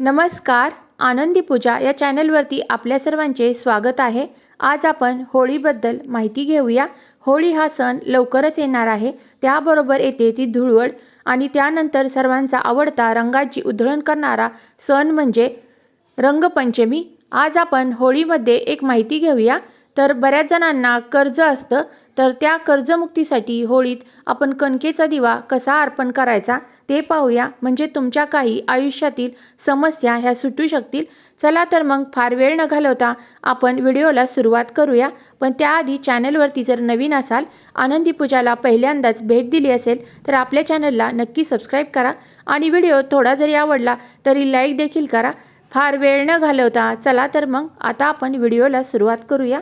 नमस्कार आनंदी पूजा या चॅनलवरती आपल्या सर्वांचे स्वागत आहे. आज आपण होळीबद्दल माहिती घेऊया. होळी हा सण लवकरच येणार आहे. त्याबरोबर येते ती धुळवड आणि त्यानंतर सर्वांचा आवडता रंगाची उधळण करणारा सण म्हणजे रंगपंचमी. आज आपण होळीमध्ये एक माहिती घेऊया. तर बऱ्याच जणांना कर्ज असतं तर त्या कर्जमुक्तीसाठी होळीत आपण कणकेचा दिवा कसा अर्पण करायचा ते पाहूया. म्हणजे तुमच्या काही आयुष्यातील समस्या ह्या सुटू शकतील. चला तर मग फार वेळ न घालवता आपण व्हिडिओला सुरुवात करूया. पण त्याआधी चॅनलवरती जर नवीन असाल आनंदी पूजाला पहिल्यांदाच भेट दिली असेल तर आपल्या चॅनलला नक्की सबस्क्राईब करा. आणि व्हिडिओ थोडा जरी आवडला तरी लाईक देखील करा. फार वेळ न घालवता चला तर मग आता आपण व्हिडिओला सुरुवात करूया.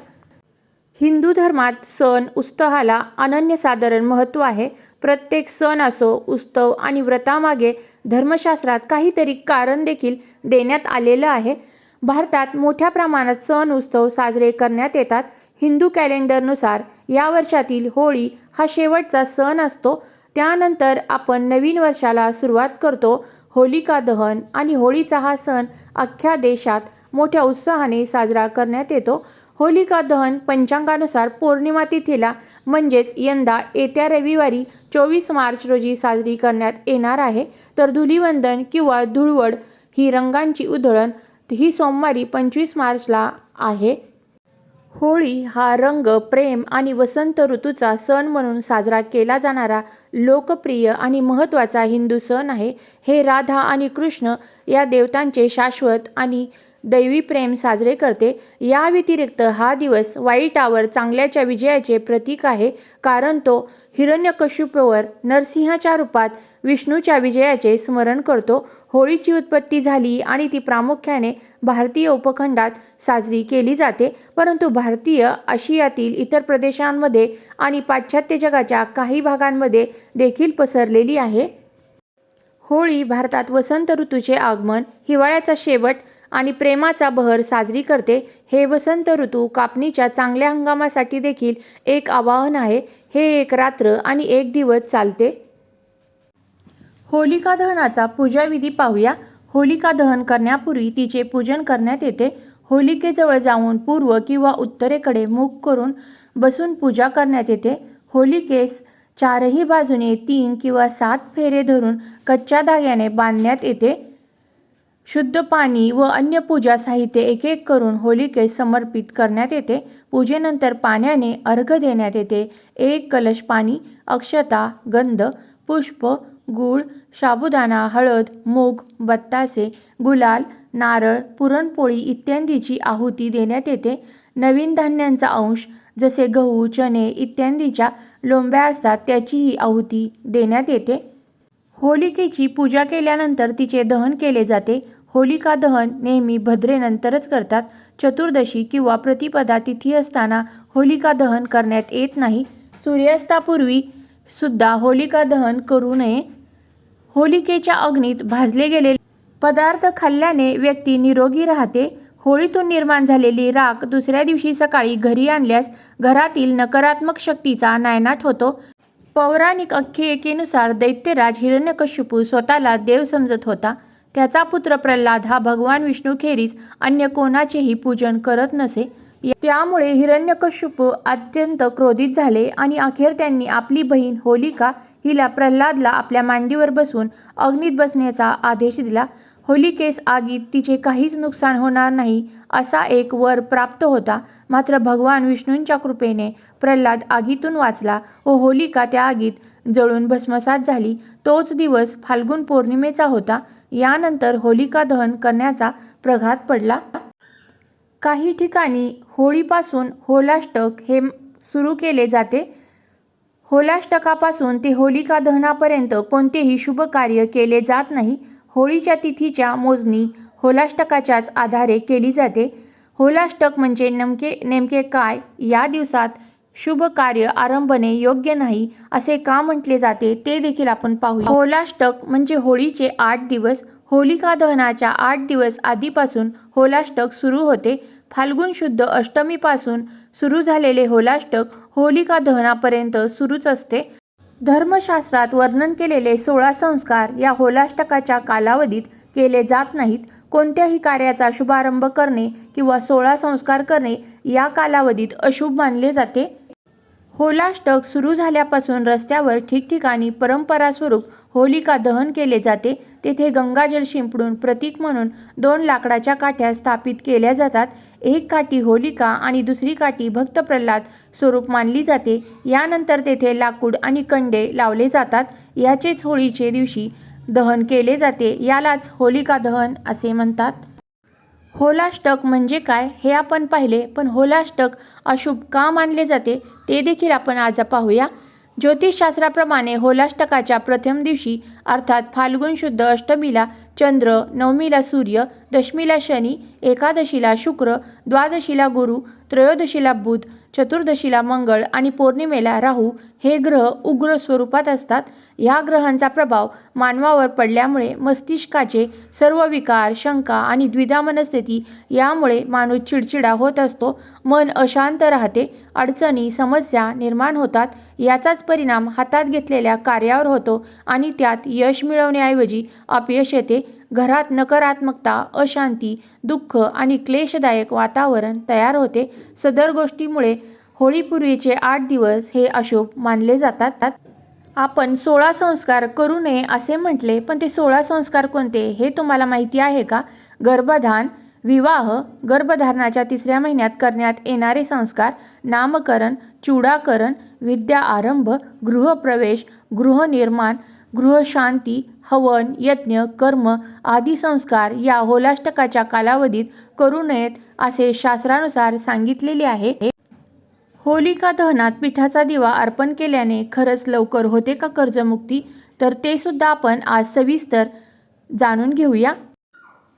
हिंदू धर्मात सण उत्सवाला अनन्यसाधारण महत्त्व आहे. प्रत्येक सण असो उत्सव आणि व्रतामागे धर्मशास्त्रात काहीतरी कारण देखील देण्यात आलेलं आहे. भारतात मोठ्या प्रमाणात सण उत्सव साजरे करण्यात येतात. हिंदू कॅलेंडरनुसार या वर्षातील होळी हा शेवटचा सण असतो. त्यानंतर आपण नवीन वर्षाला सुरुवात करतो. होलिका दहन आणि होळीचा हा सण अख्ख्या देशात मोठ्या उत्साहाने साजरा करण्यात येतो. होलिका दहन पंचांगानुसार पौर्णिमा तिथीला म्हणजेच यंदा येत्या रविवारी चोवीस मार्च रोजी साजरी करण्यात येणार आहे. तर धुलिवंदन किंवा धुळवड ही रंगांची उधळण ही सोमवारी पंचवीस मार्चला आहे. होळी हा रंग प्रेम आणि वसंत ऋतूचा सण म्हणून साजरा केला जाणारा लोकप्रिय आणि महत्त्वाचा हिंदू सण आहे. हे राधा आणि कृष्ण या देवतांचे शाश्वत आणि दैवी प्रेम साजरे करते. या व्यतिरिक्त हा दिवस वाईटावर चांगल्याच्या विजयाचे प्रतीक आहे. कारण तो हिरण्यकश्यपूवर नरसिंहाच्या रूपात विष्णूच्या विजयाचे स्मरण करतो. होळीची उत्पत्ती झाली आणि ती प्रामुख्याने भारतीय उपखंडात साजरी केली जाते. परंतु भारतीय आशियातील इतर प्रदेशांमध्ये आणि पाश्चात्य जगाच्या काही भागांमध्ये देखील पसरलेली आहे. होळी भारतात वसंत ऋतूचे आगमन हिवाळ्याचा शेवट आणि प्रेमाचा बहर साजरी करते हे वसंत ऋतू कापणीच्या चांगल्या हंगामासाठी देखील एक आवाहन आहे. हे एक रात्र आणि एक दिवस चालते. होलिका दहनाचा पूजाविधी पाहूया. होलिका दहन करण्यापूर्वी तिचे पूजन करण्यात येते. होलिकेजवळ जाऊन पूर्व किंवा उत्तरेकडे मुख करून बसून पूजा करण्यात येते. होलिकेस चारही बाजूने तीन किंवा सात फेरे धरून कच्च्या धाग्याने बांधण्यात येते. शुद्ध पाणी व अन्य पूजा साहित्य एक एक करून होलिकेस समर्पित करण्यात येते. पूजेनंतर पाण्याने अर्घ देण्यात येते. एक कलश पाणी अक्षता गंध पुष्प गूळ साबुदाणा हळद मूग बत्तासे गुलाल नारळ पुरणपोळी इत्यादीची आहुती देण्यात येते. नवीन धान्यांचा अंश जसे गहू चणे इत्यादीच्या लोंब्या असतात त्याचीही आहुती देण्यात येते. होलिकेची पूजा केल्यानंतर तिचे दहन केले जाते. होलिका दहन नेहमी भद्रेनंतरच करतात. चतुर्दशी किंवा प्रतिपदा तिथी असताना होलिका दहन करण्यात येत नाही. सूर्यास्तापूर्वी सुद्धा होलिका दहन करू नये. होलिकेच्या अग्नीत भाजले गेलेले पदार्थ खाल्ल्याने व्यक्ती निरोगी राहते. होळीतून निर्माण झालेली राख दुसऱ्या दिवशी सकाळी घरी आणल्यास घरातील नकारात्मक शक्तीचा नायनाट होतो. पौराणिक आख्यायिकेनुसार दैत्यराज हिरण्यकश्यपू स्वतःला देव समजत होता. त्याचा पुत्र प्रल्हाद हा भगवान विष्णूखेरीज अन्य कोणाचेही पूजन करत नसे. त्यामुळे हिरण्यकश्यपू अत्यंत क्रोधित झाले आणि अखेर त्यांनी आपली बहीण होलिका हिला प्रल्हादला आपल्या मांडीवर बसून अग्नीत बसण्याचा आदेश दिला. होलिकेस आगीत तिचे काहीच नुकसान होणार नाही. असा एक वर प्राप्त होता. मात्र भगवान विष्णूंच्या कृपेने प्रल्हाद आगीतून वाचला व होलिका त्या आगीत जळून भस्मसात झाली. तोच दिवस फाल्गुन पौर्णिमेचा होता. यानंतर होलिका दहन करण्याचा प्रघात पडला. काही ठिकाणी होळीपासून होलाष्टक हे सुरू केले जाते. होलाष्टकापासून ते होलिका दहनापर्यंत कोणतेही शुभ कार्य केले जात नाही. होळीच्या तिथीच्या मोजणी होलाष्टकाच्याच आधारे केली जाते. होलाष्टक म्हणजे नेमके नेमके काय? या दिवसात शुभ कार्य आरंभणे योग्य नाही असे का म्हटले जाते ते देखील आपण पाहूया. होलाष्टक म्हणजे होळीचे आठ दिवस. होलिका दहनाच्या आठ दिवस आधीपासून होलाष्टक सुरू होते. फाल्गुन शुद्ध अष्टमीपासून सुरू झालेले होलाष्टक होलिका दहनापर्यंत सुरूच असते. धर्मशास्त्रात वर्णन केलेले सोळा संस्कार या होलाष्टकाच्या कालावधीत केले जात नाहीत. कोणत्याही कार्याचा शुभारंभ करणे किंवा सोळा संस्कार करणे या कालावधीत अशुभ मानले जाते. होलाष्टक सुरू झाल्यापासून रस्त्यावर ठिकठिकाणी परंपरास्वरूप होलिका दहन केले जाते. तेथे गंगाजल शिंपडून प्रतीक म्हणून दोन लाकडाच्या काठ्या स्थापित केल्या जातात. एक काठी होलिका आणि दुसरी काठी भक्त प्रल्हाद स्वरूप मानली जाते. यानंतर तेथे लाकूड आणि कंडे लावले जातात. याचेच होळीचे दिवशी दहन केले जाते. यालाच होलिका दहन असे म्हणतात. होलाष्टक म्हणजे काय हे आपण पाहिले पण होलाष्टक अशुभ का मानले जाते ते देखील आपण आज पाहूया. ज्योतिषशास्त्राप्रमाणे होलाष्टकाच्या प्रथम दिवशी अर्थात फाल्गुन शुद्ध अष्टमीला चंद्र नवमीला सूर्य दशमीला शनी एकादशीला शुक्र द्वादशीला गुरु त्रयोदशीला बुध चतुर्दशीला मंगळ आणि पौर्णिमेला राहू हे ग्रह उग्र स्वरूपात असतात. ह्या ग्रहांचा प्रभाव मानवावर पडल्यामुळे मस्तिष्काचे सर्व विकार शंका आणि द्विधा मनस्थिती यामुळे माणूस चिडचिडा होत असतो. मन अशांत राहते. अडचणी समस्या निर्माण होतात. याचाच परिणाम हातात घेतलेल्या कार्यावर होतो आणि त्यात यश मिळवण्याऐवजी अपयश येते. घरात नकारात्मकता अशांती दुःख आणि क्लेशदायक वातावरण तयार होते. सदर गोष्टीमुळे होळीपूर्वीचे आठ दिवस हे अशुभ मानले जातात. आपण सोळा संस्कार करू नये असे म्हटले पण ते सोळा संस्कार कोणते हे तुम्हाला माहिती आहे का? गर्भधान विवाह गर्भधारणाच्या तिसऱ्या महिन्यात करण्यात येणारे संस्कार नामकरण चूडाकरण विद्या आरंभ गृहप्रवेश गृहनिर्माण गृहशांती हवन यज्ञ कर्म आदी संस्कार या होलाष्टकाच्या कालावधीत करू नयेत असे शास्त्रानुसार सांगितलेले आहे. होलिका दहनात पिठाचा दिवा अर्पण केल्याने खरंच लवकर होते का कर्जमुक्ती? तर ते सुद्धा आपण आज सविस्तर जाणून घेऊया.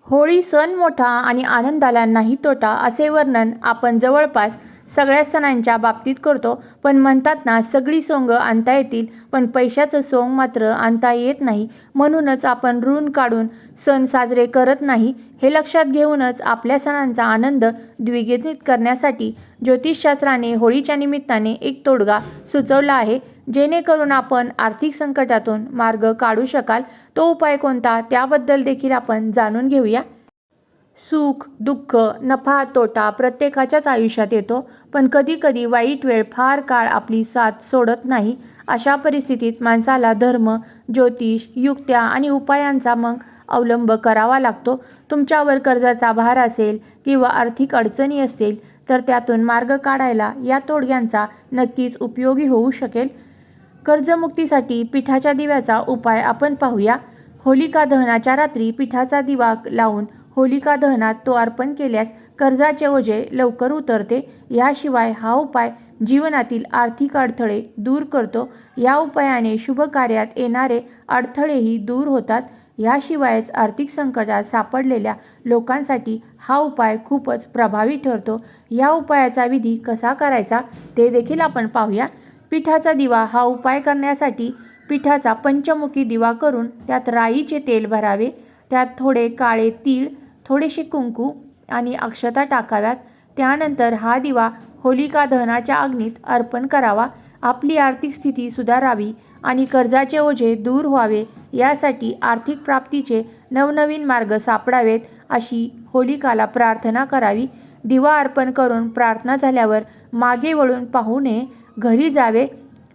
होळी सण मोठा आणि आनंदाला नाही तोटा असे वर्णन आपण जवळपास सगळ्या सणांच्या बाबतीत करतो. पण म्हणतात ना सगळी सोंग आणता येतील पण पैशाचं सोंग मात्र आणता येत नाही. म्हणूनच आपण ऋण काढून सण साजरे करत नाही. हे लक्षात घेऊनच आपल्या सणांचा आनंद द्विगुणित करण्यासाठी ज्योतिषशास्त्राने होळीच्या निमित्ताने एक तोडगा सुचवला आहे. जेणेकरून आपण आर्थिक संकटातून मार्ग काढू शकाल. तो उपाय कोणता? त्याबद्दल देखील आपण जाणून घेऊया. सुख दुःख नफा तोटा प्रत्येकाच्याच आयुष्यात येतो पण कधीकधी वाईट वेळ फार काळ आपली साथ सोडत नाही. अशा परिस्थितीत माणसाला धर्म ज्योतिष युक्त्या आणि उपायांचा मग अवलंब करावा लागतो. तुमच्यावर कर्जाचा भार असेल किंवा आर्थिक अडचणी असतील तर त्यातून मार्ग काढायला या तोडग्यांचा नक्कीच उपयोगी होऊ शकेल. कर्जमुक्तीसाठी पिठाच्या दिव्याचा उपाय आपण पाहूया. होलिका दहनाच्या रात्री पिठाचा दिवा लावून होलिका दहनात तो अर्पण केल्यास कर्जाचे ओझे लवकर उतरते. याशिवाय हा उपाय जीवनातील आर्थिक अडथळे दूर करतो. या उपायाने शुभ कार्यात येणारे अडथळेही दूर होतात. याशिवायच आर्थिक संकटात सापडलेल्या लोकांसाठी हा उपाय खूपच प्रभावी ठरतो. या उपायाचा विधी कसा करायचा ते देखील आपण पाहूया. पिठाचा दिवा हा उपाय करण्यासाठी पिठाचा पंचमुखी दिवा करून त्यात राईचे तेल भरावे. त्यात थोडे काळे तीळ थोडेसे कुंकू आणि अक्षता टाकाव्यात. त्यानंतर हा दिवा होलिका दहनाच्या अग्नीत अर्पण करावा. आपली आर्थिक स्थिती सुधारावी आणि कर्जाचे ओझे दूर व्हावे. यासाठी आर्थिक प्राप्तीचे नवनवीन मार्ग सापडावेत अशी होलिकाला प्रार्थना करावी. दिवा अर्पण करून प्रार्थना झाल्यावर मागे वळून पाहू नये. घरी जावे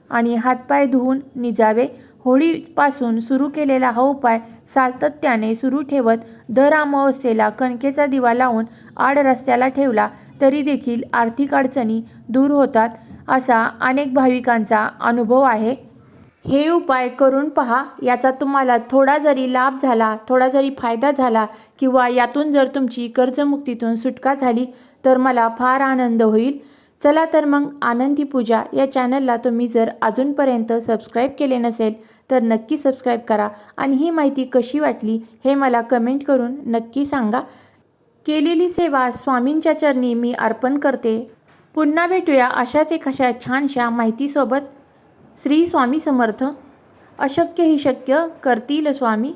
आणि हातपाय धुवून निजावे. होळीपासून सुरू केलेला हा उपाय सातत्याने सुरू ठेवत दर अमावस्येला कणकेचा दिवा लावून आड रस्त्याला ठेवला तरी देखील आर्थिक अडचणी दूर होतात असा अनेक भाविकांचा अनुभव आहे. हे उपाय करून पहा याचा तुम्हाला थोडा जरी लाभ झाला थोडा जरी फायदा झाला किंवा यातून जर तुमची कर्जमुक्तीतून सुटका झाली तर मला फार आनंद होईल. चला तर मग आनंदी पूजा या चॅनलला तुम्ही जर अजूनपर्यंत सबस्क्राईब केले नसेल तर नक्की सबस्क्राईब करा. आणि ही माहिती कशी वाटली हे मला कमेंट करून नक्की सांगा. केलेली सेवा स्वामींच्या चरणी मी अर्पण करते. पुन्हा भेटूया अशाच एक अशा छानशा माहितीसोबत. श्री स्वामी समर्थ. अशक्य ही शक्य करतील स्वामी.